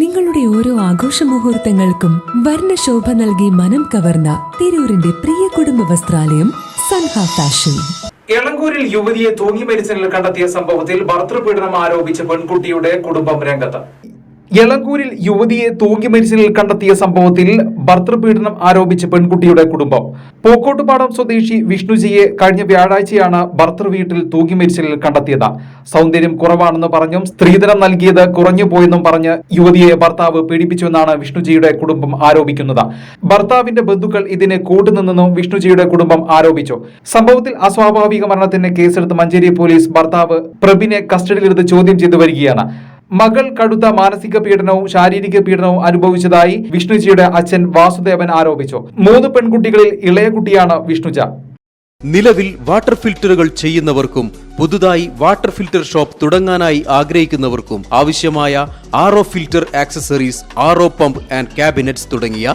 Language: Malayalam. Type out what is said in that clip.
നിങ്ങളുടെ ഓരോ ആഘോഷ മുഹൂർത്തങ്ങൾക്കും വർണശോഭ നൽകി മനം കവർന്ന തിരൂരിന്റെ പ്രിയ കുടുംബ വസ്ത്രാലയം സൻഹ ഫാഷൻ. എളങ്കൂരിൽ യുവതിയെ തൂങ്ങി മരിച്ച നിലയിൽ കണ്ടെത്തിയ സംഭവത്തിൽ ഭർത്തൃപീഡനം ആരോപിച്ച പെൺകുട്ടിയുടെ കുടുംബം രംഗത്ത്. എളങ്കൂരിൽ യുവതിയെ തൂങ്ങി മരിച്ചതിൽ കണ്ടെത്തിയ സംഭവത്തിൽ ഭർത്തൃപീഡനം ആരോപിച്ച പെൺകുട്ടിയുടെ കുടുംബം. പോക്കോട്ടുപാടം സ്വദേശി വിഷ്ണുജിയെ കഴിഞ്ഞ വ്യാഴാഴ്ചയാണ് ഭർത്തൃ വീട്ടിൽ തൂങ്ങി മരിച്ചതിൽ കണ്ടെത്തിയത്. സൗന്ദര്യം കുറവാണെന്ന് പറഞ്ഞും സ്ത്രീധനം നൽകിയത് കുറഞ്ഞു പോയെന്നും പറഞ്ഞ് യുവതിയെ ഭർത്താവ് പീഡിപ്പിച്ചുവെന്നാണ് വിഷ്ണുജിയുടെ കുടുംബം ആരോപിക്കുന്നത്. ഭർത്താവിന്റെ ബന്ധുക്കൾ ഇതിന് കൂട്ടുനിന്നെന്നും വിഷ്ണുജിയുടെ കുടുംബം ആരോപിച്ചു. സംഭവത്തിൽ അസ്വാഭാവിക മരണത്തിന് കേസെടുത്ത് മഞ്ചേരി പോലീസ് ഭർത്താവ് പ്രബിനെ കസ്റ്റഡിയിലെടുത്ത് ചോദ്യം ചെയ്തു വരികയാണ്. മകൾ കടുത്ത മാനസിക പീഡനവും ശാരീരിക പീഡനവും അനുഭവിച്ചതായി വിഷ്ണുജിയുടെ അച്ഛൻ വാസുദേവൻ ആരോപിച്ചു. മൂന്ന് പെൺകുട്ടികളിൽ ഇളയ കുട്ടിയാണ് വിഷ്ണുജ. നിലവിൽ വാട്ടർ ഫിൽറ്ററുകൾ ചെയ്യുന്നവർക്കും പുതുതായി വാട്ടർ ഫിൽറ്റർ ഷോപ്പ് തുടങ്ങാനായി ആഗ്രഹിക്കുന്നവർക്കും ആവശ്യമായ R filter accessories R pump and cabinets തുടങ്ങിയ